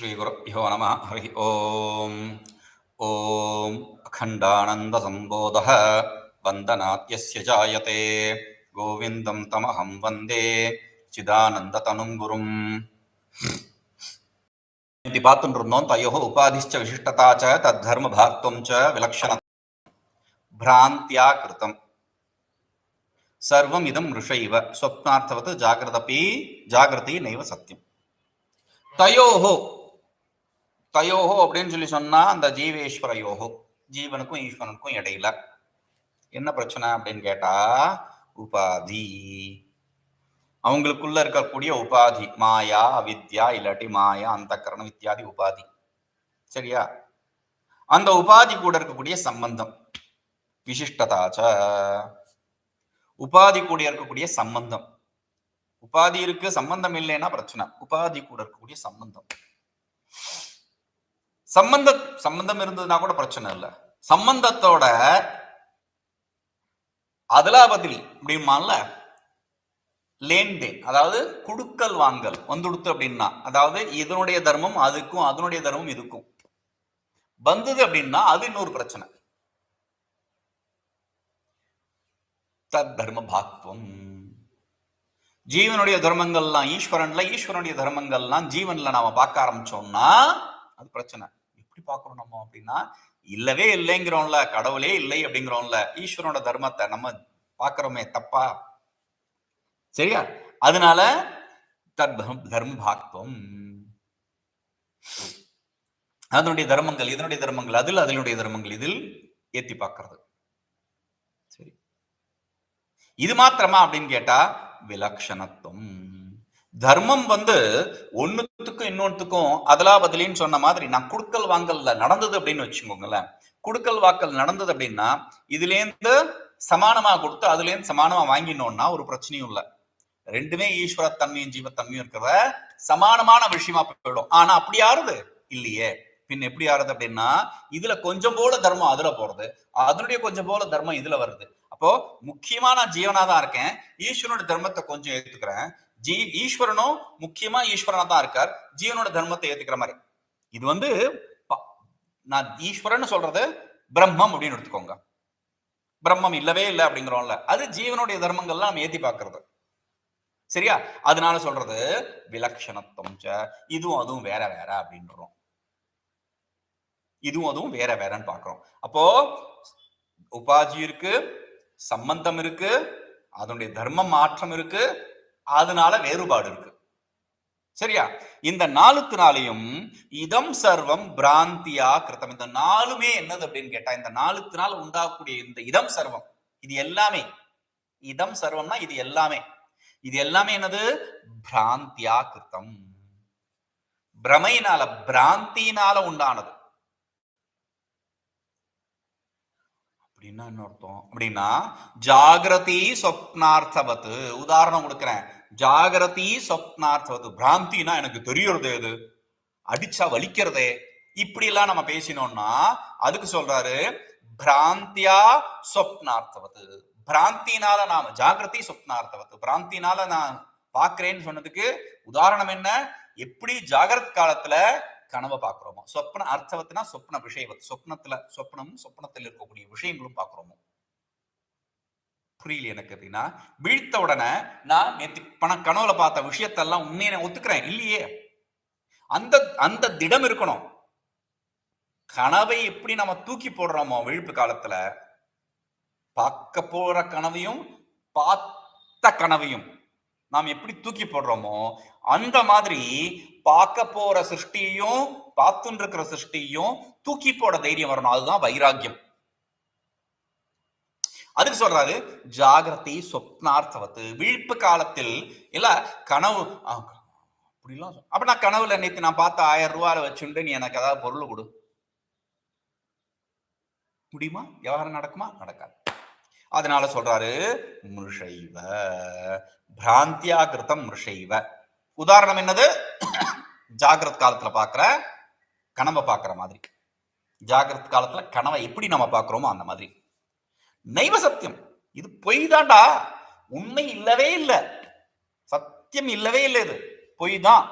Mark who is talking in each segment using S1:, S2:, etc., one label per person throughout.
S1: श्रीगुरुभ्यो नमः, हरिः ॐ ॐ अखण्डानन्दसम्बोधः, वन्दनात्यस्य जायते। गोविन्दं तमहं वंदे, चिदानन्दतनुं गुरुम्। इति पातुनृम्नो तयोः उपाधिश्च विशिष्टता च तद्धर्मभाक्त्वं च विलक्षण भ्रान्त्या कृतम् सर्वम् इदं स्वप्नार्थवत् जाग्रदपि जागृति नैव सत्यम्। तयोः தயோஹோ அப்படின்னு சொல்லி சொன்னா அந்த ஜீவேஸ்வரயோகோ ஜீவனுக்கும் ஈஸ்வரனுக்கும் இடையில. என்ன பிரச்சனை அப்படின்னு கேட்டா உபாதி. அவங்களுக்குள்ள இருக்கக்கூடிய உபாதி மாயா அவித்யா இல்லாட்டி மாயா அந்த கரணம் இத்தியாதி உபாதி. சரியா? அந்த உபாதி கூட இருக்கக்கூடிய சம்பந்தம் விசிஷ்டதாச்ச. உபாதி கூட இருக்கக்கூடிய சம்பந்தம். உபாதி இருக்கு சம்பந்தம் இல்லைன்னா பிரச்சனை. உபாதி கூட இருக்கக்கூடிய சம்பந்தம். சம்பந்த சம்பந்தம் இருந்ததுன்னா கூட பிரச்சனை இல்லை. சம்பந்தத்தோட அதுலா பதில் அப்படிமான்ல லேன்தேன் அதாவது குடுக்கல் வாங்கல் வந்துடுத்து அப்படின்னா அதாவது இதனுடைய தர்மம் அதுக்கும் அதனுடைய தர்மம் இதுக்கும். வந்தது அப்படின்னா அது இன்னொரு பிரச்சனை. தத் தர்ம பாக்துவம் ஜீவனுடைய தர்மங்கள்லாம் ஈஸ்வரன்ல ஈஸ்வரனுடைய தர்மங்கள்லாம் ஜீவன்ல நாம பார்க்க ஆரம்பிச்சோம்னா அது பிரச்சனை. எப்படி பார்க்கறோம் நம்ம அப்படின்னா இல்லவே இல்லைங்கிறோம்ல கடவுளே இல்லை அப்படிங்கிறோம்ல ஈஸ்வரனோட தர்மத்தை நம்ம பார்க்கறோமே தப்பா? சரியா? அதனால தத் தர்ம பாக்தம் அதனுடைய தர்மங்கள் இதனுடைய தர்மங்கள் அதில் அதனுடைய தர்மங்கள் இதில் ஏத்தி பார்க்கறது. சரி. இது மாத்திரமா அப்படின்னு கேட்டா விலக்ஷணத் தர்மம் வந்து ஒண்ணுத்துக்கும் இன்னொன்னுத்துக்கும் அதலா பதிலின்னு சொன்ன மாதிரி நான் குடுக்கல் வாங்கல்ல நடந்தது அப்படின்னு வச்சுக்கோங்களேன். குடுக்கல் வாக்கல் நடந்தது அப்படின்னா இதுல இருந்து சமானமா கொடுத்து அதுல இருந்து சமானமா வாங்கினோம்னா ஒரு பிரச்சனையும் இல்ல. ரெண்டுமே ஈஸ்வர தன்மையும் ஜீவத்தன்மையும் இருக்கிற சமானமான விஷயமா போயிடும். ஆனா அப்படி ஆறுது இல்லையே. பின் எப்படி ஆறுது அப்படின்னா இதுல கொஞ்சம் போல தர்மம் அதுல போறது. அதனுடைய கொஞ்சம் போல தர்மம் இதுல வருது. அப்போ முக்கியமா நான் ஜீவனா தான் இருக்கேன். ஈஸ்வரனோட தர்மத்தை கொஞ்சம் ஏத்துக்கிறேன். ஜீ ஈஸ்வரனும் முக்கியமா ஈஸ்வரனா தான் இருக்கார். ஜீவனோட தர்மத்தை ஏத்துக்கிற மாதிரி. இது வந்து நான் ஈஸ்வரன் சொல்றது பிரம்மம் அப்படின்னு எடுத்துக்கோங்க. பிரம்மம் இல்லவே இல்லை அப்படிங்கிறோம்ல. அது ஜீவனுடைய தர்மங்கள்லாம் நம்ம ஏத்தி பாக்குறது. சரியா? அதனால சொல்றது விலக்ஷணத்துவம் இதுவும் அதுவும் வேற வேற அப்படின்றோம். இதுவும் அதுவும் வேற வேறன்னு பாக்குறோம். அப்போ உபாஜி இருக்கு சம்பந்தம் இருக்கு அதனுடைய தர்மம் மாற்றம் இருக்கு அதனால வேறுபாடு இருக்கு. சரியா? இந்த நாளுத்தினாலையும் இதம் சர்வம் பிராந்தியா கிருத்தம். இந்த நாளுமே என்னது அப்படின்னு கேட்டா இந்த நாளுக்கு நாள் உண்டாகக்கூடிய இந்த இதம் சர்வம் இது எல்லாமே. இதம் சர்வம்னா இது எல்லாமே. இது எல்லாமே என்னது? பிராந்தியா கிருத்தம். பிரமையினால பிராந்தியினால உண்டானது. அப்படின்னா என்ன அர்த்தம்? அப்படின்னா ஜாகிரதி சொப்னார்த்தவத்து. உதாரணம் கொடுக்குறேன். ஜாகிரதி சொப்னார்த்தவத்து. பிராந்தினா எனக்கு தெரியறது எது அடிச்சா வலிக்கிறதே. இப்படி எல்லாம் நம்ம பேசினோம்னா அதுக்கு சொல்றாரு பிராந்தியா சொப்னார்த்தவத்து. பிராந்தினால நாம ஜாகிரதி சொப்னார்த்தவத்து. பிராந்தினால நான் பாக்குறேன்னு சொன்னதுக்கு உதாரணம் என்ன? எப்படி ஜாகிரத் காலத்துல கனவை பார்க்குறோமோ? சொப்ன அர்த்தவத்தினா சொப்ன விஷயவத் சொப்னத்துல சொப்னமும் சொப்னத்தில் இருக்கக்கூடிய விஷயங்களும் பார்க்குறோமோ? புரியல எனக்கு அப்படின்னா வீழ்த்த உடனே நான் நேற்று பண கனவுல பார்த்த விஷயத்தெல்லாம் உண்மையை நான் ஒத்துக்கிறேன். இல்லையே. அந்த அந்த திடம் இருக்கணும். கனவை எப்படி நம்ம தூக்கி போடுறோமோ விழிப்பு காலத்துல? பார்க்க போற கனவையும் பார்த்த கனவையும். நாம் எப்படி தூக்கி போடுறோமோ அந்த மாதிரி பார்க்க போற சிருஷ்டியையும் பார்த்துட்டு இருக்கிற சிருஷ்டியையும் தூக்கி போட தைரியம் வரணும். அதுதான் வைராக்கியம். அதுக்கு சொல்றாரு ஜாகிரதி சொப்னார்த்தவத்து. விழிப்பு காலத்தில் இல்ல கனவு அப்படிலாம் அப்ப நான் கனவுல நேற்று நான் பார்த்த ஆயிரம் ரூபாயில வச்சுட்டு நீ எனக்கு ஏதாவது பொருள் கொடு. முடியுமா? விவகாரம் நடக்குமா? நடக்காது. அதனால சொல்றாரு மிருஷைவ பிராந்தியா கிருத்தம் மிருஷைவ. உதாரணம் என்னது? ஜாகிரத் காலத்துல பாக்குற கனவை பாக்குற மாதிரி. ஜாகிரத் காலத்துல கனவை எப்படி நம்ம பாக்குறோமோ அந்த மாதிரி. நைவ சத்தியம். இது பொய் தான்டா உண்மை இல்லவே இல்லை. சத்தியம் இல்லவே இல்லை இது. பொய் தான்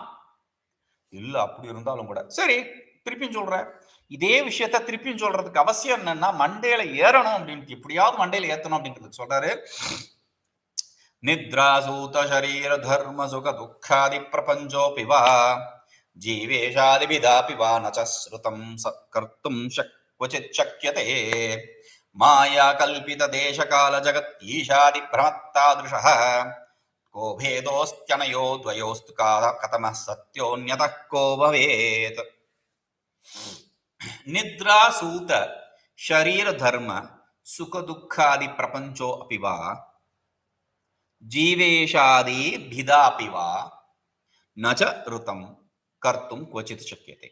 S1: இல்ல அப்படி இருந்தாலும் கூட. சரி திருப்பியும் சொல்றார் இதே விஷயத்த திருப்பியும் சொல்றதுக்கு அவசியம் என்னன்னா மண்டையில ஏறணும் அப்படின்ட்டு எப்படியாவது மண்டையில ஏத்தணும் அப்படிங்கிறது சொல்றாரு நித்ரா சூத சரீர தர்ம சுக துக்காதி பிரபஞ்சோபிவா ஜீவேஷாதிபிதாபிவா நச்சஸ்ருதம் கர்த்தும் சக்வச்சித் சக்கியதே மாயா கல்பித தேச கால ஜகத் ஈஷாதி பிரமத்தாதிருஷ கோபேதோஸ்தியனயோ துவயோஸ்து கால கதம சத்யோன்யத கோபவேத் कथमः सत्योऽन्यतः को भवेत् निद्रासूत शरीरधर्म सुखदुःखादिप्रपञ्चो अपि वा जीवेशादिभिदापि वा न च ऋतं कर्तुं क्वचित् शक्यते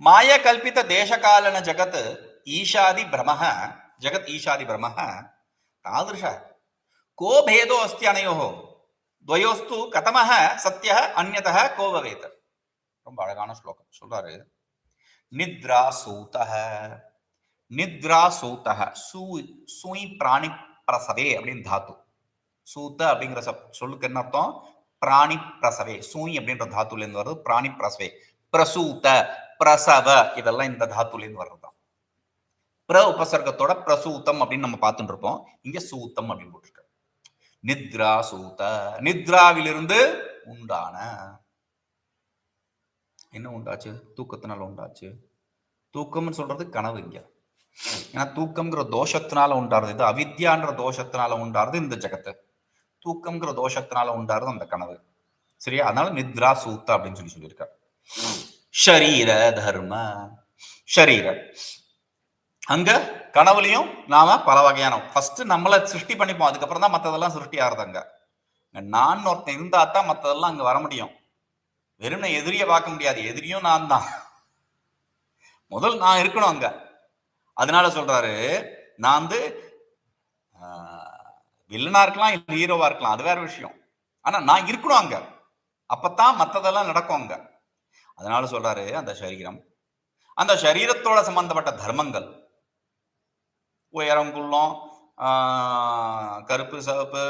S1: मायाकल्पित देशकालन जगत् ईशादि भ्रमः जगत् ईशादि भ्रमः तादृश को भेदो अस्ति अनयोः द्वयोस्तु कथमः सत्यः अन्यतः को भवेत् ரொம்ப அழகான ஸ்லோகம் சொல்றாரு நித்ரா சூதக நித்ரா சூதக சூ சூய் பிராணி பிரசவே அப்படின்னு தாத்து. சூத்த அப்படிங்கிற சொல்லுக்கு என்ன அர்த்தம்? பிராணி பிரசவே. சூய் அப்படின்ற தாத்துல இருந்து வருது பிராணி பிரசவே. பிரசூத பிரசவ இதெல்லாம் இந்த தாத்துல இருந்து வர்றதுதான். பிர உபசர்க்கத்தோட பிரசூத்தம் அப்படின்னு நம்ம பார்த்துட்டு இருப்போம் இங்க சூத்தம் அப்படின்னு போட்டிருக்க. நித்ரா சூத நித்ராவிலிருந்து உண்டான என்ன உண்டாச்சு? தூக்கத்தினால உண்டாச்சு. தூக்கம்னு சொல்றது கனவு இங்க. ஏன்னா தூக்கம்ங்கிற தோஷத்தினால உண்டாருது. இது அவித்யான்ற தோஷத்தினால உண்டாருது இந்த ஜெகத்து. தூக்கம்ங்கிற தோஷத்தினால உண்டாருது அந்த கனவு. சரியா? அதனால நித்ரா சூத்த அப்படின்னு சொல்லி சொல்லியிருக்காரு. ஷரீர தர்ம. ஷரீர. அங்க கனவுலையும் நாம பல வகையான ஃபர்ஸ்ட் நம்மள சிருஷ்டி பண்ணிப்போம். அதுக்கப்புறம் தான் மத்ததெல்லாம் சிருஷ்டி ஆறுது அங்க. நான் ஒருத்தன் இருந்தா தான் மத்ததெல்லாம் அங்க வர முடியும். வெறும் எதிரியை பார்க்க முடியாது. எதிரியும் நான் தான். முதல் நான் இருக்கணும் அங்க. அதனால சொல்றாரு நான் வந்து வில்லனா இருக்கலாம் இல்லை ஹீரோவா இருக்கலாம் அது வேற விஷயம். ஆனா நான் இருக்கணும் அங்க. அப்பத்தான் மற்றதெல்லாம் நடக்கும் அங்க. அதனால சொல்றாரு அந்த சரீரம். அந்த சரீரத்தோட சம்பந்தப்பட்ட தர்மங்கள். உயரம் குள்ளம் கருப்பு சிவப்பு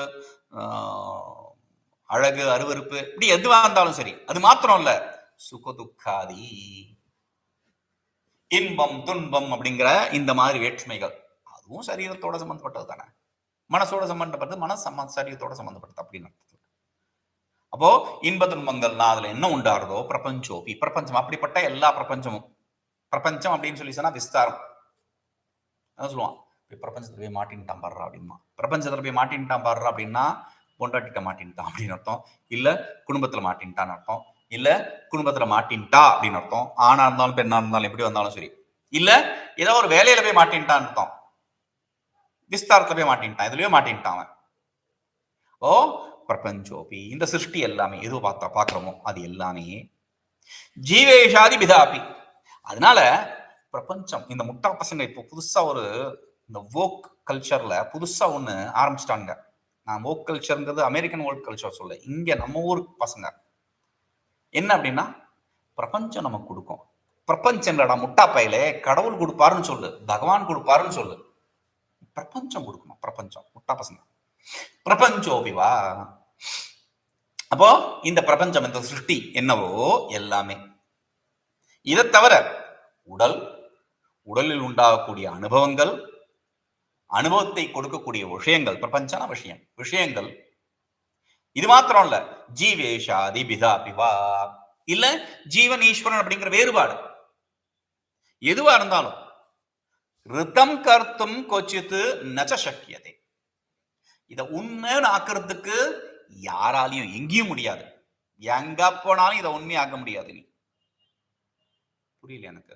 S1: அழகு அருவறுப்பு இப்படி எதுவா இருந்தாலும் சரி அது மாத்திரம் இல்ல சுகதுக்காதி இன்பம் துன்பம் அப்படிங்கிற இந்த மாதிரி வேற்றுமைகள். அதுவும் சரீரத்தோட சம்பந்தப்பட்டது தானே. மனசோட சம்பந்தப்பட்டது மன சம்ம சரீரத்தோட சம்பந்தப்பட்டது அப்படின்னு அப்போ இன்ப துன்பங்கள்னா அதுல என்ன உண்டாருதோ பிரபஞ்சோபி பிரபஞ்சம் அப்படிப்பட்ட எல்லா பிரபஞ்சமும். பிரபஞ்சம் அப்படின்னு சொல்லி சொன்னா விஸ்தாரம். அதான் சொல்லுவான். பிரபஞ்சத்துல போய் மாட்டின்ட்டான் பாடுறா அப்படின்னா பிரபஞ்சத்துல போய் மாட்டின்ட்டான் பாடுறா அப்படின்னா பொண்டாட்டிட்ட மாட்டின்ட்டான் அப்படின்னு அர்த்தம். இல்ல குடும்பத்துல மாட்டின்ட்டான்னு அர்த்தம். இல்ல குடும்பத்துல மாட்டின்ட்டா அப்படின்னு அர்த்தம். ஆணா இருந்தாலும் பெண்ணா இருந்தாலும் எப்படி வந்தாலும் சரி. இல்ல ஏதோ ஒரு வேலையில போய் மாட்டின்ட்டான்னு அர்த்தம். விஸ்தாரத்துல போய் மாட்டின்ட்டான் இதுலயே மாட்டின்ட்டான் அவன். ஓ பிரபஞ்சோபி. இந்த சிருஷ்டி எல்லாமே எது பார்த்தா பாக்குறோமோ அது எல்லாமே ஜீவேஷாதி பிதாபி. அதனால பிரபஞ்சம் இந்த முட்டா பசங்க இப்போ புதுசா ஒரு இந்த வோக் கல்ச்சர்ல புதுசா ஒண்ணு ஆரம்பிச்சிட்டாங்க நான் ஓக் கல்ச்சர்ங்கிறது அமெரிக்கன் ஓல்ட் கல்ச்சர் சொல்ல இங்கே நம்ம ஊர் பசங்க. என்ன அப்படின்னா பிரபஞ்சம் நமக்கு கொடுக்கும். பிரபஞ்சங்களடா முட்டா பையில கடவுள் கொடுப்பாருன்னு சொல்லு. பகவான் கொடுப்பாருன்னு சொல்லு. பிரபஞ்சம் கொடுக்கணும். பிரபஞ்சம். முட்டா பசங்க. பிரபஞ்சோபிவா? அப்போ இந்த பிரபஞ்சம் இந்த சிருஷ்டி என்னவோ எல்லாமே. இதை தவிர உடல். உடலில் உண்டாகக்கூடிய அனுபவங்கள். அனுபவத்தை கொடுக்கக்கூடிய விஷயங்கள் பிரபஞ்சன விஷயம் விஷயங்கள். இது மாத்திரம் இல்ல. ஜீவேஷாதி பிதா பிவா இல்ல ஜீவன் ஈஸ்வரன் அப்படிங்கிற வேறுபாடு. எதுவா இருந்தாலும் ரிதம் கர்த்தும் கொச்சித்து நச்ச சக்கியதே இத உண்மைன்னு ஆக்குறதுக்கு யாராலையும் எங்கேயும் முடியாது. எங்க போனாலும் இதை உண்மையாக்க முடியாது நீ. புரியல எனக்கு?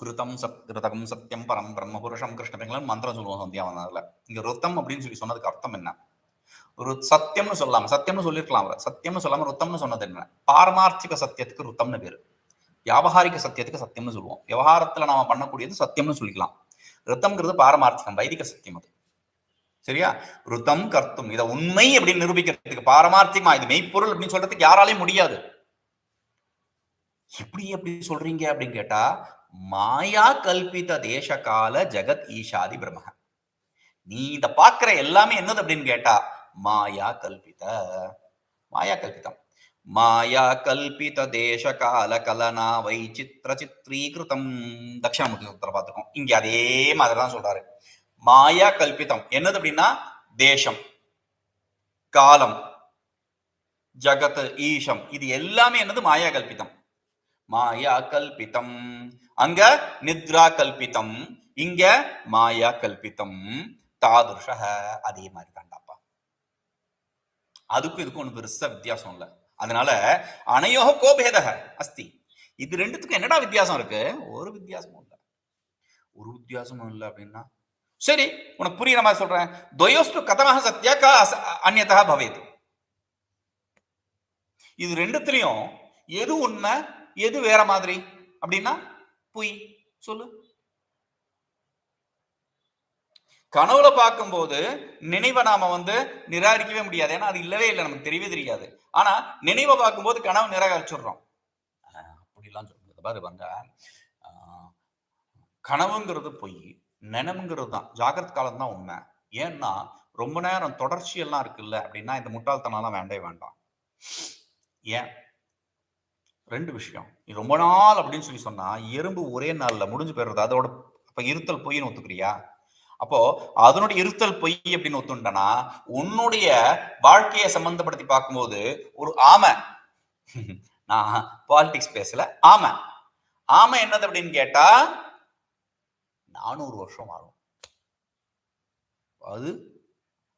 S1: ருத்தம் சத் ருதகம் சத்தியம் பரம் பிரம்மபுருஷம் கிருஷ்ணபிங்களன் மந்திரம் சொல்லுவோம் சந்தியாவனால இங்க ருத்தம் அப்படின்னு சொல்லி சொன்னதுக்கு அர்த்தம் என்ன? ஒரு சத்தியம்னு சொல்லலாம் சத்தியம்னு சொல்லிருக்கலாம் அவர். சத்தியம்னு சொல்லாம ருத்தம்னு சொன்னது என்ன? பாரமார்த்திக சத்தியத்துக்கு ருத்தம்னு பேரு. வியாபகாரிக சத்தியத்துக்கு சத்தியம்னு சொல்லுவோம். விவகாரத்துல நாம பண்ணக்கூடியது சத்தியம்னு சொல்லிக்கலாம். ருத்தம்ங்கிறது பாரமார்த்திகம் வைதிக சத்தியம் அது. சரியா? ருத்தம் கர்த்தும் இதை உண்மை அப்படின்னு நிரூபிக்கிறதுக்கு பாரமார்த்திகமா இது மெய்ப்பொருள் அப்படின்னு சொல்றதுக்கு யாராலையும் முடியாது. எப்படி எப்படி சொல்றீங்க அப்படின்னு கேட்டா மாயா கல்பித தேச கால ஜெகத் ஈஷாதி பிரம நீ இத பாக்குற எல்லாமே என்னது அப்படின்னு கேட்டா மாயா கல்பித மாயா கல்பிதம் மாயா கல்பித தேச கால கலனா வைச்சித்திர சித்ரீகிருதம் தட்சிணாமூர்த்தி சூத்திரம் பார்த்துருக்கோம். இங்க அதே மாதிரி தான் சொல்றாரு. மாயா கல்பிதம் என்னது அப்படின்னா தேசம். காலம். ஜகத் ஈஷம். இது எல்லாமே என்னது? மாயா கல்பிதம் மாயா கல்பிதம் அங்க நித்ரா கல்பித்தம் இங்க மாயா கல்பித்தம் தாதுஷக அதே மாதிரி தாண்டாப்பா அதுக்கும் இதுக்கும் ஒன்று பெருசா வித்தியாசம் இல்லை. அதனால அனையோக கோபேதக அஸ்தி. இது ரெண்டுத்துக்கும் என்னடா வித்தியாசம் இருக்கு? ஒரு வித்தியாசமும் இல்லை. ஒரு வித்தியாசமும் இல்லை அப்படின்னா? சரி உனக்கு புரியுற மாதிரி சொல்றேன். துவயோஸ்து கதமாக சத்யா கா அச- அந்நியதா இது ரெண்டுத்துலயும் எது உண்மை எது வேற மாதிரி? அப்படின்னா பொய். சொல்லு. கனவுல பார்க்கும்போது நினைவை நாம வந்து நிராகரிக்கவே முடியாது. ஏன்னா அது இல்லவே இல்லை. நமக்கு தெரியவே தெரியாது. ஆனா நினைவை பார்க்கும்போது கனவு நிராகரிச்சிடுறோம். அப்படிலாம் சொல்றது பாரு பாருங்க. கனவுங்கிறது பொய். நினவுங்கிறது தான். ஜாகிரத் காலம் தான் உண்மை. ஏன்னா ரொம்ப நேரம் தொடர்ச்சியெல்லாம் இருக்குல்ல. அப்படின்னா இந்த முட்டாள்தனம்லாம் வேண்டவே வேண்டாம். ஏன்? ரெண்டு விஷயம். ரொம்ப நாள் அப்படின்னு சொல்லி சொன்னா எறும்பு ஒரே நாள்ல முடிஞ்சு போயிடுறது. அதோட அப்ப இருத்தல் பொய்ன்னு ஒத்துக்கிறியா? அப்போ அதனுடைய இருத்தல் பொய் அப்படின்னு ஒத்துண்டனா உன்னுடைய வாழ்க்கையை சம்பந்தப்படுத்தி பார்க்கும்போது ஒரு ஆமை. நான் பாலிடிக்ஸ் பேசல. ஆமை. ஆமை என்னது அப்படின்னு கேட்டா நானூறு வருஷம் ஆகும் அது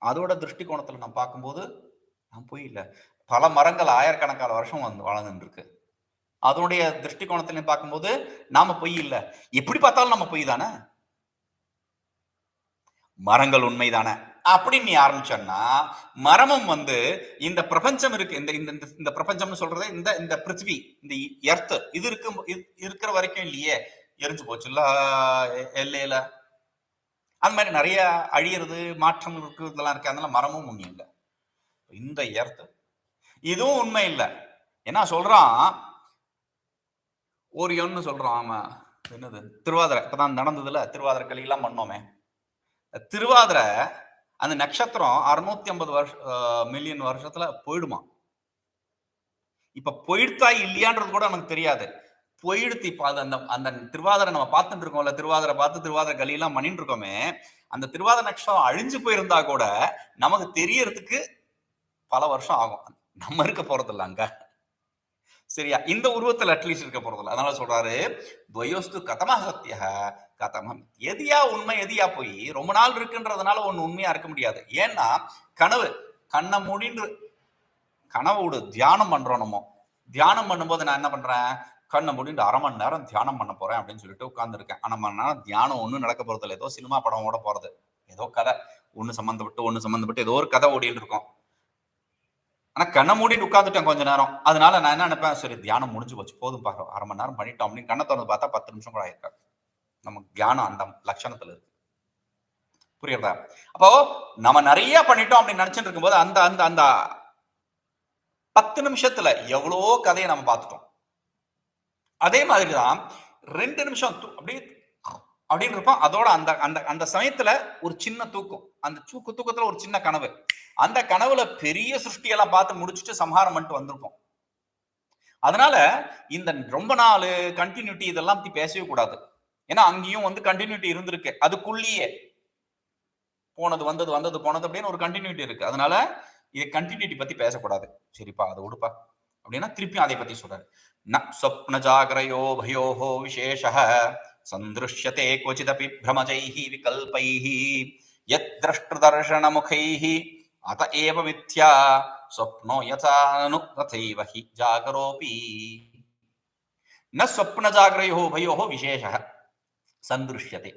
S1: அதோட திருஷ்டி கோணத்துல நான் பார்க்கும்போது நான் போய் இல்லை. பல மரங்கள் ஆயிரக்கணக்கான வருஷம் வந்து வளர்ந்துட்டு இருக்கு. அதனுடைய திருஷ்டி கோணத்துல பார்க்கும்போது நாம பொய் இல்லை. எப்படி பார்த்தாலும் நம்ம பொய் தானே? மரங்கள் உண்மைதானே அப்படின்னு நீ ஆரம்பிச்சன்னா மரமும் வந்து இந்த பிரபஞ்சம் இருக்கு இந்த இந்த இந்த- இந்த பிரபஞ்சம்னு சொல்றது இந்த இந்த பிருத்திவி இந்த எர்த் இது இருக்கு இது இருக்கிற வரைக்கும் இல்லையே. எரிஞ்சு போச்சுல்ல எ- எல்லையில. அந்த மாதிரி நிறைய அழியிறது மாற்றம் இருக்கு இதெல்லாம் இருக்கு. அதனால மரமும் உண்மை இல்லை. இந்த எர்த் இதுவும் உண்மை இல்லை. என்ன சொல்றான்? ஒரு சொல்றோம். ஆமா. என்னது? திருவாதிரை. இப்பதான் நடந்ததுல. திருவாதிரை களியெல்லாம் பண்ணோமே. திருவாதிரை அந்த நட்சத்திரம் அறுநூத்தி ஐம்பது வருஷ மில்லியன் வருஷத்துல போயிடுமா? இப்ப போயிடுத்தா இல்லையான்றது கூட நமக்கு தெரியாது. போயிடுத்து இப்ப அது அந்த அந்த திருவாதிரை நம்ம பார்த்துட்டு இருக்கோம்ல. திருவாதிரை பார்த்து திருவாதிரை களியெல்லாம் பண்ணிட்டு இருக்கோமே. அந்த திருவாதிரை நட்சத்திரம் அழிஞ்சு போயிருந்தா கூட நமக்கு தெரியறதுக்கு பல வருஷம் ஆகும். நம்ம இருக்க போறது இல்லை அங்க. சரியா? இந்த உருவத்தில் அட்லீஸ்ட் இருக்க போறதில்ல. அதனால சொல்றாரு துவயோஸ்து கதமா சத்திய கதமம் எதியா உண்மை எதியா போய்? ரொம்ப நாள் இருக்குன்றதுனால ஒன்று உண்மையா இருக்க முடியாது. ஏன்னா கனவு கண்ணை முடின்று கனவோடு தியானம் பண்றோம்? நம்ம தியானம் பண்ணும்போது நான் என்ன பண்றேன்? கண்ணை முடிந்து அரை மணி நேரம் தியானம் பண்ண போறேன் அப்படின்னு சொல்லிட்டு உட்கார்ந்துருக்கேன். ஆனால் மணி நேரம் தியானம் ஒன்றும் நடக்க போறது இல்லை ஏதோ சினிமா படம் ஓட போறது. ஏதோ கதை. ஒன்று சம்மந்தப்பட்டு ஒன்று சம்மந்தப்பட்டு ஏதோ ஒரு கதை ஓடிட்டு இருக்கோம். ஆனா கண்ணை மூடிட்டு உட்காந்துட்டேன் கொஞ்ச நேரம். அதனால நான் என்ன நினைப்பேன்? சரி தியானம் முடிஞ்சு போச்சு. போதும் பாக்க அரை மணி நேரம் பண்ணிட்டோம் அப்படின்னு கண்ணை திறந்து பார்த்தா பத்து நிமிஷம் கூட ஆயிருக்காது. நமக்கு தியானம் அந்த லட்சணத்துல இருக்கு. புரியுறதா? அப்போ நம்ம நிறைய பண்ணிட்டோம் அப்படின்னு நினைச்சிட்டு இருக்கும்போது அந்த அந்த அந்த பத்து நிமிஷத்துல எவ்வளவோ கதையை நம்ம பார்த்துட்டோம். அதே மாதிரிதான் ரெண்டு நிமிஷம் அப்படியே அப்படின்னு இருப்போம் அதோட அந்த அந்த அந்த சமயத்துல ஒரு சின்ன தூக்கம். அந்த தூக்கு தூக்கத்துல ஒரு சின்ன கனவு. அந்த கனவுல பெரிய சிருஷ்டியெல்லாம் பார்த்து முடிச்சுட்டு சம்ஹாரம் பண்ணிட்டு வந்திருப்போம். அதனால இந்த ரொம்ப நாள் கண்டினியூட்டி இதெல்லாம் பத்தி பேசவே கூடாது. ஏன்னா அங்கேயும் வந்து கண்டினியூட்டி இருந்திருக்கு. அதுக்குள்ளேயே போனது வந்தது வந்தது போனது அப்படின்னு ஒரு கண்டினியூட்டி இருக்கு. அதனால இதை கண்டினியூட்டி பத்தி பேசக்கூடாது. சரிப்பா அதை விடுப்பா அப்படின்னா திருப்பியும் அதை பத்தி சொல்றாரு. ந சொப்ன ஜாகரையோ பயோஹோ விசேஷ सन्दृश्यते क्वचिदपि भ्रमजैः, विकल्पैः यद्द्रष्टुदर्शनमुखैः अत एव मिथ्या, स्वप्नो यथानु तथैव हि जागरोऽपि। न स्वप्नजाग्रयोः, उभयोः विशेषः, सन्दृश्यते।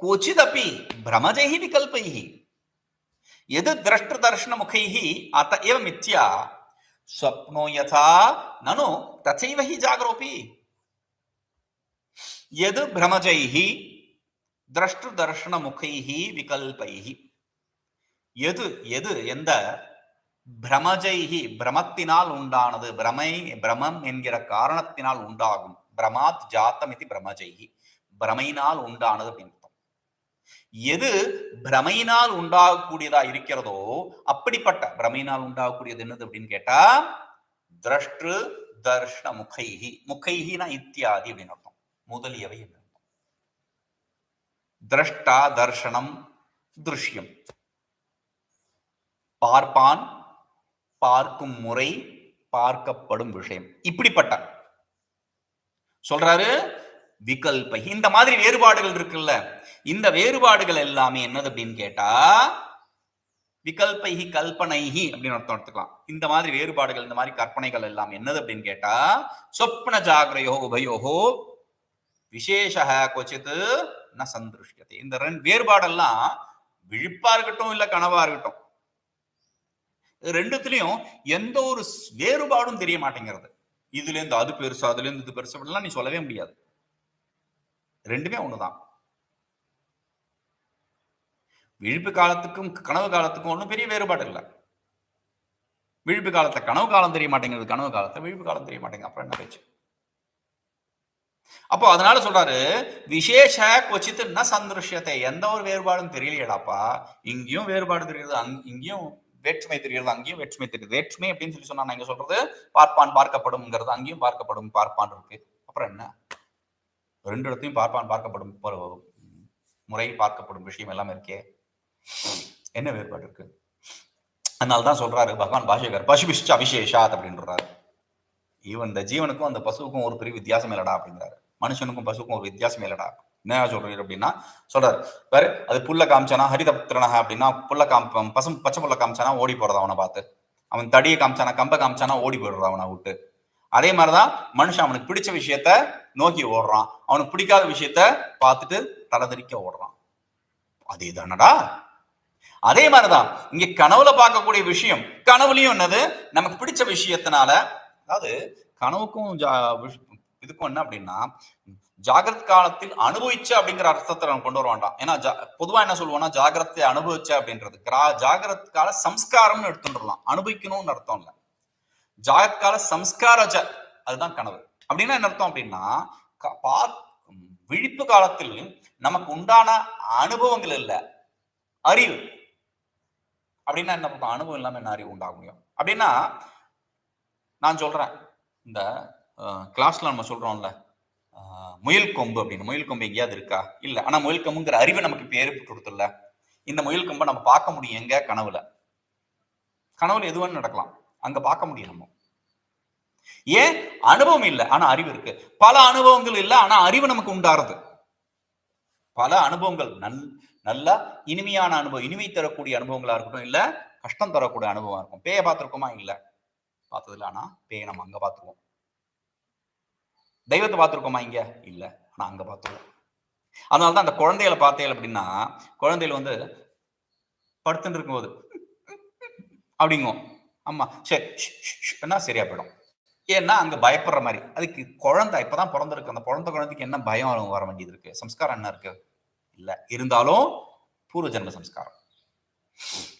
S1: क्वचिदपि भ्रमजैः, विकल्पैः, यद् द्रष्टृदर्शनमुखैः, अत एव मिथ्या, स्वप्नो यथा, ननु तथैव हि जागरोऽपि। எது பிரமஜைஹி? திரஷ்டு தர்ஷன முகைஹி விகல்பைஹி. எது எது எந்த பிரமஜைஹி? பிரமத்தினால் உண்டானது பிரமை பிரமம் என்கிற காரணத்தினால் உண்டாகும். பிரமாத் ஜாத்தம் இது பிரமஜைஹி. பிரமையினால் உண்டானது அப்படின்னு எது பிரமையினால் உண்டாகக்கூடியதா இருக்கிறதோ அப்படிப்பட்ட பிரமையினால் உண்டாகக்கூடியது என்னது அப்படின்னு கேட்டா திரஷ்டு தர்ஷன முகைஹி முகைஹினா இத்தியாதி அப்படின்னு அர்த்தம். முதலியவை திரஷ்டா தர்ஷனம் திருஷ்யம். பார்ப்பான் பார்க்கும் முறை பார்க்கப்படும் விஷயம். இப்படிப்பட்ட. சொல்றாரு விகல்பை. இந்த மாதிரி வேறுபாடுகள் இருக்குல்ல இந்த வேறுபாடுகள் எல்லாமே என்னது அப்படின்னு கேட்டா விகல்பைஹி கல்பனைஹி அப்படின்னு அர்த்தம் எடுத்துக்கலாம். இந்த மாதிரி வேறுபாடுகள் இந்த மாதிரி கற்பனைகள் எல்லாம் என்னது அப்படின்னு கேட்டா சொப்ன ஜாகிரையோ உபயோகோ விசேஷ கொச்சித் ந சந்திருஷ்டத்தை இந்த ரெண்டு வேறுபாடெல்லாம் விழிப்பா இருக்கட்டும் இல்ல கனவா இருக்கட்டும். இது ரெண்டுத்துலயும் எந்த ஒரு வேறுபாடும் தெரிய மாட்டேங்கிறது. இதுல இருந்து அது பெருசு அதுல இருந்து இது பெருசு அப்படிலாம் நீ சொல்லவே முடியாது. ரெண்டுமே ஒண்ணுதான். விழிப்பு காலத்துக்கும் கனவு காலத்துக்கும் ஒன்றும் பெரிய வேறுபாடு இல்லை. விழிப்பு காலத்தை கனவு காலம் தெரிய மாட்டேங்கிறது கனவு காலத்தை விழிப்பு காலம் தெரிய மாட்டேங்குது. அப்புறம் என்ன பேச்சு? அப்போ அதனால சொல்றாரு விசேஷ கொச்சித்து சந்திருஷ்யத்தை எந்த ஒரு வேறுபாடும் தெரியலையடாப்பா. இங்கேயும் வேறுபாடு தெரியுது அங் இங்கேயும் வேற்றுமை தெரிகிறது அங்கேயும் வேற்றுமை தெரியுது. வேற்றுமை அப்படின்னு சொல்லி சொன்னா நான் இங்க சொல்றது பார்ப்பான் பார்க்கப்படும்ங்கிறது அங்கேயும் பார்க்கப்படும் பார்ப்பான் இருக்கு. அப்புறம் என்ன? ரெண்டு இடத்தையும் பார்ப்பான் பார்க்கப்படும் முறை பார்க்கப்படும் விஷயம் எல்லாமே இருக்கே. என்ன வேறுபாடு இருக்கு? அதனாலதான் சொல்றாரு பகவான் பாஷகர் பசுபிஷ்ட அபிஷேஷாத் அப்படின்றாரு ஈவன் இந்த ஜீவனுக்கும் அந்த பசுவுக்கும் ஒரு பெரிய வித்தியாசம் இல்லடா அப்படிங்கிறாரு. மனுஷனுக்கும் பசுக்கும் ஒரு வித்தியாசம் இல்லடா. என்ன சொல்றீர் அப்படின்னா சொல்றாரு. வேறு அது புல்ல காமிச்சானா ஹரிதபுத்திரனக அப்படின்னா புல்ல காம் பசும் பச்சை புல்ல காமிச்சானா ஓடி போறது அவனை பார்த்து. அவன் தடியை காமிச்சானா கம்பை காமிச்சானா ஓடி போயிடுறான் அவனை விட்டு. அதே மாதிரிதான் மனுஷன் அவனுக்கு பிடிச்ச விஷயத்த நோக்கி ஓடுறான். அவனுக்கு பிடிக்காத விஷயத்த பார்த்துட்டு தலைதறிக்க ஓடுறான். அதே தானடா அதே மாதிரிதான் இங்க கனவுல பார்க்கக்கூடிய விஷயம் கனவுலயும் என்னது? நமக்கு பிடிச்ச விஷயத்தினால அதாவது கனவுக்கும் ஜா- விஷ்- இதுக்கும் என்ன அப்படின்னா ஜாகிரத் காலத்தில் அனுபவிச்ச அப்படிங்கிற அர்த்தத்தை நம்ம கொண்டு வர வேண்டாம். ஏன்னா ஜா- பொதுவா என்ன சொல்லுவோம்னா ஜாகிரத்தை அனுபவிச்ச அப்படின்றது. ஜாகிரத் கால சம்ஸ்காரம்னு எடுத்துட்டுலாம் அனுபவிக்கணும்னு அர்த்தம் இல்ல. ஜாகிரத் கால சம்ஸ்காரஜ அதுதான் கனவு. அப்படின்னா என்ன அர்த்தம் அப்படின்னா பா- விழிப்பு காலத்தில் நமக்கு உண்டான அனுபவங்கள் இல்ல. அறிவு. அப்படின்னா என்ன அனுபவம் இல்லாம என்ன அறிவு உண்டாக முடியும்? அப்படின்னா நான் சொல்றேன். இந்த கிளாஸ்ல நம்ம சொல்றோம்ல. முயல் கொம்பு அப்படின்னு. முயல் கொம்பு எங்கேயாவது இருக்கா? இல்ல. ஆனா முயல் கொம்புங்கிற அறிவு நமக்கு இப்ப ஏற்பட்டு கொடுத்துல இந்த முயல் கொம்பை நம்ம பார்க்க முடியும் எங்க? கனவுல. கனவுல எதுவும் நடக்கலாம். அங்க பார்க்க முடியும் நம்ம. ஏன்? அனுபவம் இல்லை. ஆனா அறிவு இருக்கு. பல அனுபவங்கள் இல்லை. ஆனா அறிவு நமக்கு உண்டாருது. பல அனுபவங்கள். நல் நல்ல இனிமையான அனுபவம். இனிமை தரக்கூடிய அனுபவங்களா இருக்கட்டும். இல்ல கஷ்டம் தரக்கூடிய அனுபவம் இருக்கும். பேய பார்த்துருக்கோமா? இல்ல. பார்த்ததுல ஆனா பேய நம்ம அங்க பார்த்துருவோம். தெய்வத்தை பார்த்துருக்கோமா இங்க? இல்ல. ஆனா அங்க பார்த்துருவோம். அதனாலதான் அந்த குழந்தைகளை பார்த்தேன் அப்படின்னா குழந்தைகள் வந்து படுத்துட்டு இருக்கும்போது அப்படிங்கும் ஆமா. சரி என்ன சரியா போயிடும். ஏன்னா அங்க பயப்படுற மாதிரி. அதுக்கு குழந்தை இப்பதான் பிறந்திருக்கு. அந்த பிறந்த குழந்தைக்கு என்ன பயம் வர வேண்டியது இருக்கு? சம்ஸ்காரம் என்ன இருக்கு? இல்ல. இருந்தாலும் பூர்வ ஜென்ம சம்ஸ்காரம்.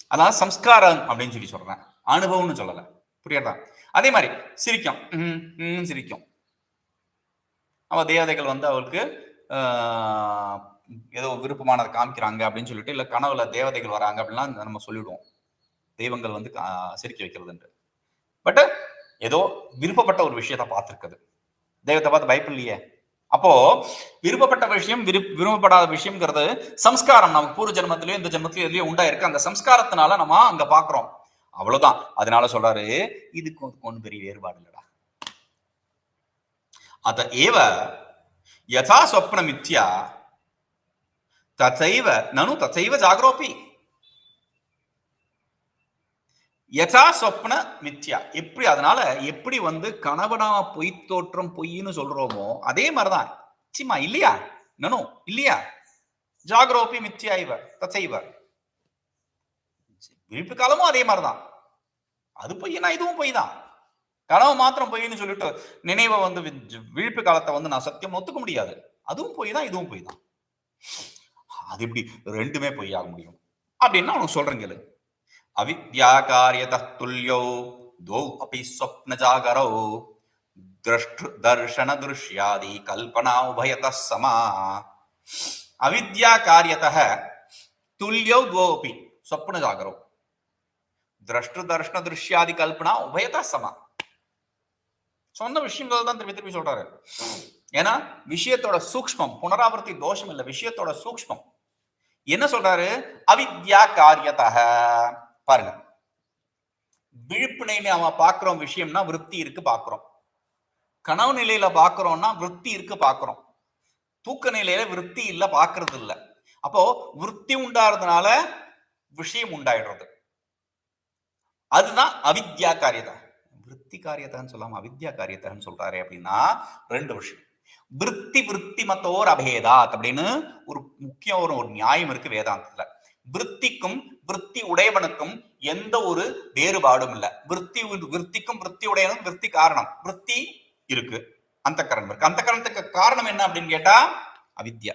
S1: அதனால சம்ஸ்காரம் அப்படின்னு சொல்லி சொல்றேன். அனுபவம்னு சொல்லல. புரியுதா? அதே மாதிரி சிரிக்கும். ம், ம், சிரிக்கும். அவள் தேவதைகள் வந்து அவளுக்கு ஏதோ விருப்பமானதை காமிக்கிறாங்க அப்படின்னு சொல்லிட்டு இல்லை கனவுல தேவதைகள் வராங்க அப்படின்லாம் நம்ம சொல்லிடுவோம். தெய்வங்கள் வந்து சிரிக்க வைக்கிறதுன்ட்டு. பட் ஏதோ விருப்பப்பட்ட ஒரு விஷயத்த பார்த்துருக்குது. தெய்வத்தை பார்த்து பயப்படலையே. அப்போ விருப்பப்பட்ட விஷயம் விருப் விரும்பப்படாத விஷயம்ங்கிறது சம்ஸ்காரம். நமக்கு பூர்வ ஜென்மத்திலயும் இந்த ஜென்மத்திலயும் எதுலயும் உண்டாயிருக்கு அந்த சம்ஸ்காரத்தினால நம்ம அங்க பாக்குறோம் அவ்வளவுதான். அதனால சொல்றாரு இதுக்கு ஒன்றும் பெரிய வேறுபாடு இல்லை. அத ஏவ யதா சொப்ன மித்யா ததைவ நனு ததைவ ஜாகரோபி யதா சொப்ன மித்யா எப்படி அதனால எப்படி வந்து கணவனா பொய் தோற்றம் பொய்ன்னு சொல்றோமோ அதே மாதிரிதான். சிம்மா இல்லையா? நனு இல்லையா? ஜாகரோபி மித்யா இவ தசைவ. விழிப்பு காலமும் அதே மாதிரிதான். அது பொய்னா இதுவும் பொய் தான் கனவு மாத்திரம் பொய்ன்னு சொல்லிட்டு நினைவை வந்து விழிப்பு காலத்தை வந்து நான் சத்தியம் ஒத்துக்க முடியாது. அதுவும் போய் தான் இதுவும் போய் தான். அது எப்படி ரெண்டுமே பொய் ஆக முடியும்? அப்படின்னு அவனுக்கு சொல்றேன் கேளு. அவித்யா காரியத துல்யோ தோ அப்படி சொப்ன ஜாகரோ திரஷ்டு தர்ஷன திருஷ்யாதி கல்பனா உபயத சமா. அவித்யா காரியத துல்யோ துவோபி சொப்ன ஜாகரோ திரஷ்டு தர்ஷன திருஷ்யாதி கல்பனா உபயத சமா. சொந்த விஷயங்கள் தான் திருப்பி திருப்பி சொல்றாரு. ஏன்னா விஷயத்தோட சூக்ஷ்மம் புனராவர்த்தி தோஷம் இல்ல விஷயத்தோட சூக்ஷ்மம். என்ன சொல்றாரு? அவித்யா காரியத்தக பாருங்க. விழிப்பு நிலையில அவன் பாக்குறோம் விஷயம்னா விருத்தி இருக்கு பாக்குறோம் கனவு நிலையில பாக்குறோம்னா விருத்தி இருக்கு பாக்குறோம் தூக்க நிலையில விருத்தி இல்ல பாக்குறது இல்ல. அப்போ விற்பி உண்டாறதுனால விஷயம் உண்டாயிடுறது. அதுதான் அவித்யா காரியதா விருத்தி காரியத்தான்னு சொல்லாம அவித்யா காரியத்தான்னு சொல்றாரு அப்படின்னா ரெண்டு விஷயம். விருத்தி விருத்தி மத்தோர் அபேதாத் அப்படின்னு ஒரு முக்கிய ஒரு ஒரு நியாயம் இருக்கு வேதாந்தத்துல. விருத்திக்கும் விருத்தி உடையவனுக்கும் எந்த ஒரு வேறுபாடும் இல்லை. விருத்தி விருத்திக்கும் விருத்தி உடையவனும் விருத்தி காரணம். விருத்தி இருக்கு. அந்த கரணம் இருக்கு. அந்த கரணத்துக்கு காரணம் என்ன அப்படின்னு கேட்டா அவித்யா.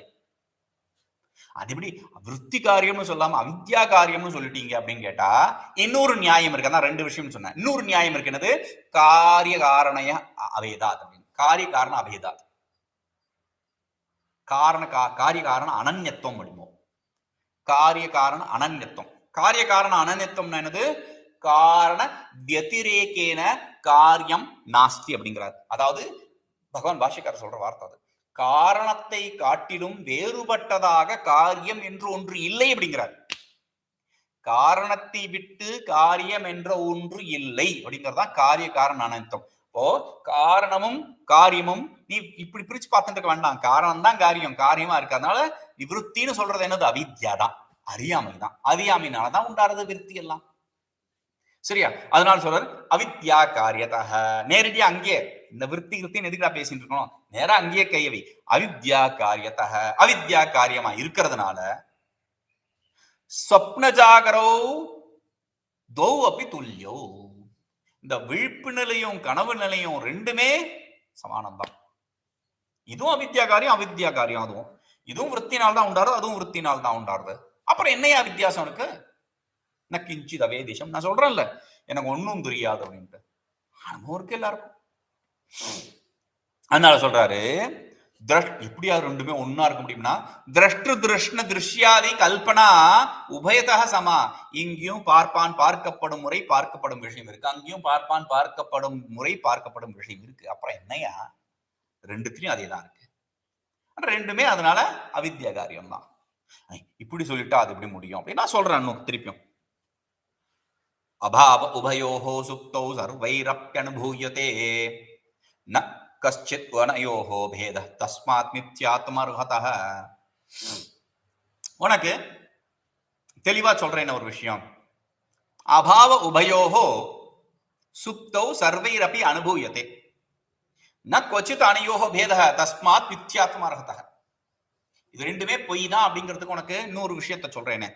S1: அது எப்படி விருத்தி காரியம்னு சொல்லாம அவித்யா காரியம்னு சொல்லிட்டீங்க அப்படின்னு கேட்டா இன்னொரு நியாயம் இருக்கு. அதான் ரெண்டு விஷயம் சொன்னேன். இன்னொரு நியாயம் இருக்கு. என்னது? காரிய காரணய அவேதாத் அப்படின்னு. காரிய காரண அவேதாத் காரண கா காரிய காரண அனன்யத்துவம் முடியுமோ காரிய காரண அனன்யத்துவம். காரிய காரண அனன்யத்துவம் என்னது? காரண வத்திரேக்கேன காரியம் நாஸ்தி அப்படிங்கிறார். அதாவது பகவான் பாஷிக்காரர் சொல்ற வார்த்தை அது. காரணத்தை காட்டிலும் வேறுபட்டதாக காரியம் என்று ஒன்று இல்லை அப்படிங்கிறார். காரணத்தை விட்டு காரியம் என்ற ஒன்று இல்லை அப்படிங்கறதுதான் காரிய காரண அனந்தம் இப்போ காரணமும் காரியமும் நீ இப்படி பிரிச்சு பார்த்துட்டு வேண்டாம். காரணம் தான் காரியம் காரியமா இருக்கு அதனால விருத்தின்னு சொல்றது என்னது? அவித்யா தான். அறியாமை தான். அறியாமைனாலதான் உண்டாறது விருத்தி எல்லாம். சரியா? அதனால சொல்றாரு அவித்யா காரியத்தக நேரடியா அங்கேயே இந்த விருத்தி விருத்தின்னு எதுக்கு நான் பேசிட்டு இருக்கணும் நேரம் அங்கேயே கையவை அவித்யா காரியத்தக. அவித்யா காரியமா இருக்கிறதுனால சொப்ன ஜாகரோ தோ அப்படி துல்லியோ இந்த விழிப்பு நிலையும் கனவு நிலையும் ரெண்டுமே சமானம்தான். இதுவும் அவித்யா காரியம் அவித்யா காரியம் அதுவும். இதுவும் விற்பினால் தான் உண்டாரு அதுவும் விற்பினால் தான் உண்டாருது அப்புறம் என்னையா வித்தியாசம் இருக்கு நான் கிஞ்சித் வேதிஷம் நான் சொல்றேன்ல எனக்கு ஒன்றும் தெரியாது அப்படின்ட்டு. அனுபவம் இருக்கு எல்லாருக்கும். அதனால சொல்றாரு எப்படியா ரெண்டுமே ஒன்னா இருக்க முடியும்னா திரஷ்டு திருஷ்ண திருஷ்யாதி கல்பனா உபயதக சமா. இங்கேயும் பார்ப்பான் பார்க்கப்படும் முறை பார்க்கப்படும் விஷயம் இருக்கு. அங்கேயும் பார்ப்பான் பார்க்கப்படும் முறை பார்க்கப்படும் விஷயம் இருக்கு. அப்புறம் என்னையா? ரெண்டுத்திலையும் அதே தான் இருக்கு. ரெண்டுமே அதனால அவித்யா காரியம் தான். இப்படி சொல்லிட்டா அது எப்படி முடியும்? அப்படின்னு நான் சொல்றேன் இன்னும் திருப்பியும். அபாவ உபயோகோ சுப்தோ சர்வைரப்பியனுபூயத்தே ந கஷ்டித் வனயோகோ பேத தஸ்மாத் மித்யாத்மர்ஹத உனக்கு தெளிவா சொல்றேன் ஒரு விஷயம். அபாவ உபயோகோ சுப்தௌ சர்வைரப்பி அனுபூயத்தை ந கொச்சித் அனயோகோ பேத தஸ்மாத் மித்யாத்மர்ஹத இது ரெண்டுமே பொய் தான் அப்படிங்கிறதுக்கு உனக்கு இன்னொரு விஷயத்த சொல்றேனே.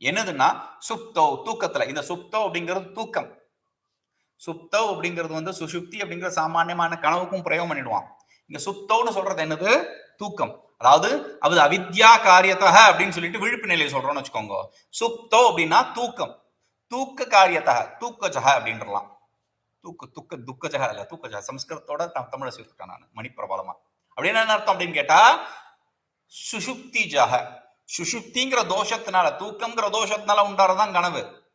S1: என்னதுன்னா சுப்தோ தூக்கத்துல இந்த சுப்தோ அப்படிங்கிறது தூக்கம். சுப்தவ் அப்படிங்கிறது வந்து சுசுப்தி அப்படிங்கிற சாமானியமான கனவுக்கும் பிரயோகம் பண்ணிடுவான். இங்க சுப்தவ்னு சொல்றது என்னது? தூக்கம். அதாவது அது அவித்யா காரியத்தக அப்படின்னு சொல்லிட்டு விழிப்பு நிலையை சொல்றோம்னு வச்சுக்கோங்க. சுப்தோ அப்படின்னா தூக்கம். தூக்க காரியத்தக தூக்கஜக அப்படின்றலாம். தூக்க துக்க துக்கஜக இல்ல தூக்கஜக. சம்ஸ்கிருதத்தோட தமிழை சேர்த்துட்டேன் நான் மணிப்பிரபலமா. அப்படின்னு என்ன அர்த்தம் அப்படின்னு கேட்டா சுஷுப்தி ஜக சுசுப்திங்கிற தோஷத்தினால தூக்கம்ங்கிற தோஷத்தினால உண்டானதான் கனவு.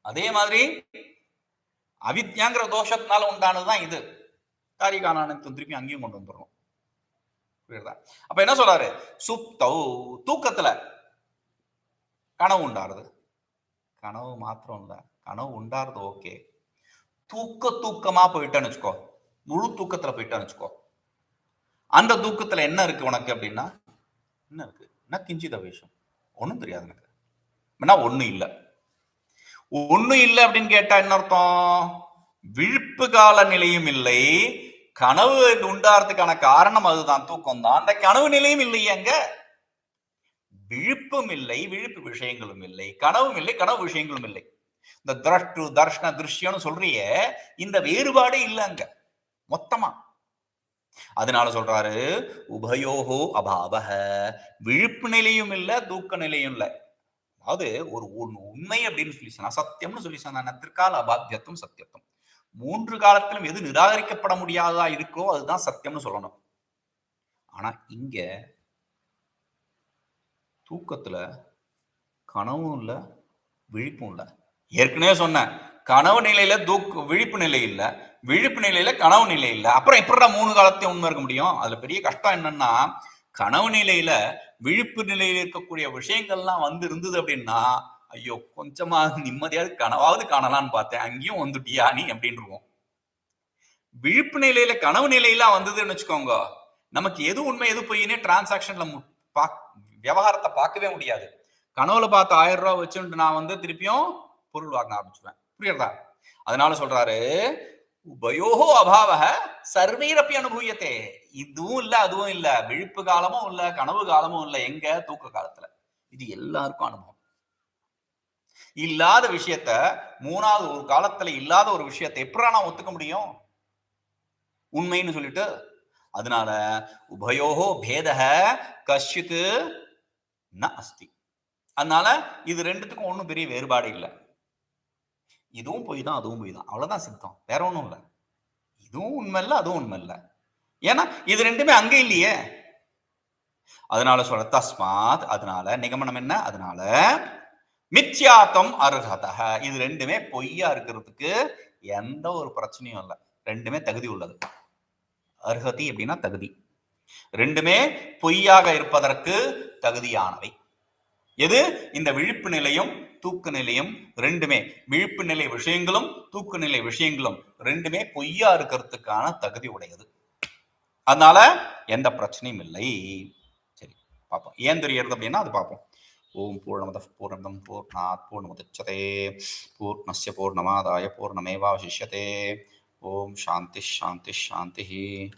S1: அதே மாதிரி அவித்யாங்கிற தோஷத்தினால உண்டானதுதான் இது. காரிகானத்துவம் திருப்பி அங்கேயும் கொண்டு வந்துடுறோம் புரியுதா அப்ப என்ன சொல்றாரு? சுப்தௌ தூக்கத்துல கனவு உண்டாருது. கனவு மாத்திரம் இல்லை. கனவு உண்டாருது ஓகே. தூக்க தூக்கமா போயிட்டேன்னு வச்சுக்கோ. முழு தூக்கத்துல போயிட்டேன்னு வச்சுக்கோ. அந்த தூக்கத்துல என்ன இருக்கு உனக்கு அப்படின்னா? என்ன இருக்கு? என்ன கிஞ்சித விஷயம் ஒன்றும் தெரியாது எனக்கு. ஒன்றும் இல்லை. ஒன்றும் இல்லை அப்படின்னு கேட்டா என்ன அர்த்தம்? விழிப்பு கால நிலையும் இல்லை. கனவு உண்டாறதுக்கான காரணம் அதுதான் தூக்கம் தான் அந்த கனவு நிலையும் இல்லையே அங்க. விழிப்பும் இல்லை விழுப்பு விஷயங்களும் இல்லை. கனவும் இல்லை கனவு விஷயங்களும் இல்லை. இந்த திரஷ்டு தர்ஷன திருஷ்யம்னு சொல்றிய இந்த வேறுபாடே இல்லை அங்க. மொத்தமா. அதனால சொல்றாரு உபயோகோ அபாவக விழிப்பு நிலையும் இல்லை தூக்க நிலையும் இல்லை. அதாவது ஒரு உண்மை அப்படின்னு சொல்லி சொன்னா சத்தியம்னு சொல்லி சொன்னா திருக்கால அபாத்தியத்தும் சத்தியத்தும் மூன்று காலத்திலும் எது நிராகரிக்கப்பட முடியாததா இருக்கோ அதுதான் சத்தியம்னு சொல்லணும். ஆனா இங்க தூக்கத்துல கனவும் இல்லை விழிப்பும் இல்லை. ஏற்கனவே சொன்னேன் கனவு நிலையில தூக்கு விழிப்பு நிலை இல்லை விழிப்பு நிலையில கனவு நிலை இல்லை. அப்புறம் எப்படிடா மூணு காலத்தையும் உண்மை இருக்க முடியும்? அதுல பெரிய கஷ்டம் என்னன்னா கனவு நிலையில விழிப்பு நிலையில இருக்கக்கூடிய விஷயங்கள்லாம் வந்து இருந்தது அப்படின்னா ஐயோ கொஞ்சமா நிம்மதியாவது கனவாவது காணலாம்னு பார்த்தேன். அங்கேயும் வந்துட்டியா நீ? அப்படின்னு விழிப்பு நிலையில கனவு நிலையெல்லாம் வந்ததுன்னு வச்சுக்கோங்க. நமக்கு எது உண்மை எது பொய்னே டிரான்சாக்ஷன்ல விவகாரத்தை பார்க்கவே முடியாது. கனவுல பார்த்து ஆயிரம் ரூபாய் வச்சுட்டு நான் வந்து திருப்பியும் பொருள் வாங்க ஆரம்பிச்சுவேன் புரியுறதா? அதனால சொல்றாரு உபயோகோ அபாவ சர்வீரப்பி அனுபவியத்தே இதுவும் இல்ல அதுவும் இல்ல. விழிப்பு காலமும் இல்ல கனவு காலமும் இல்ல. எங்க? தூக்க காலத்துல. இது எல்லாருக்கும் அனுபவம். இல்லாத விஷயத்த மூணாவது ஒரு காலத்துல இல்லாத ஒரு விஷயத்தை எப்படா நான் ஒத்துக்க முடியும்? உண்மைன்னு சொல்லிட்டு அதனால உபயோகோ பேதக கஷ்டித்து ந அஸ்தி. அதனால இது ரெண்டுத்துக்கும் ஒன்றும் பெரிய வேறுபாடு இல்லை. இதுவும் பொய் தான் அதுவும் பொய் தான். அவ்வளோதான் சித்தம். வேற ஒன்றும் இல்லை. இதுவும் உண்மை இல்லை அதுவும் உண்மை இல்லை ஏன்னா இது ரெண்டுமே அங்கே இல்லையே. அதனால சொல்ற தஸ்மாத் அதனால நிகமனம் என்ன? அதனால மித்யாத்தம் அருகதக இது ரெண்டுமே பொய்யா இருக்கிறதுக்கு எந்த ஒரு பிரச்சனையும் இல்லை. ரெண்டுமே தகுதி உள்ளது. அருகதி அப்படின்னா தகுதி. ரெண்டுமே பொய்யாக இருப்பதற்கு தகுதியானவை. எது? இந்த விழிப்பு நிலையும் தூக்கு நிலையும் ரெண்டுமே. விழிப்பு நிலை விஷயங்களும் தூக்கு நிலை விஷயங்களும் ரெண்டுமே பொய்யா இருக்கிறதுக்கான தகுதி உடையது. அதனால எந்த பிரச்சனையும் இல்லை. சரி பார்ப்போம். ஏன் தெரியறது அப்படின்னா அது பார்ப்போம். ஓம் பூர்ணமத பூர்ணமதம் பூர்ணாத் பூர்ணமுதச்சதே. பூர்ணஸ்ய பூர்ணமாதாய பூர்ணமேவாவசிஷ்யதே. ஓம் சாந்தி சாந்தி சாந்தி.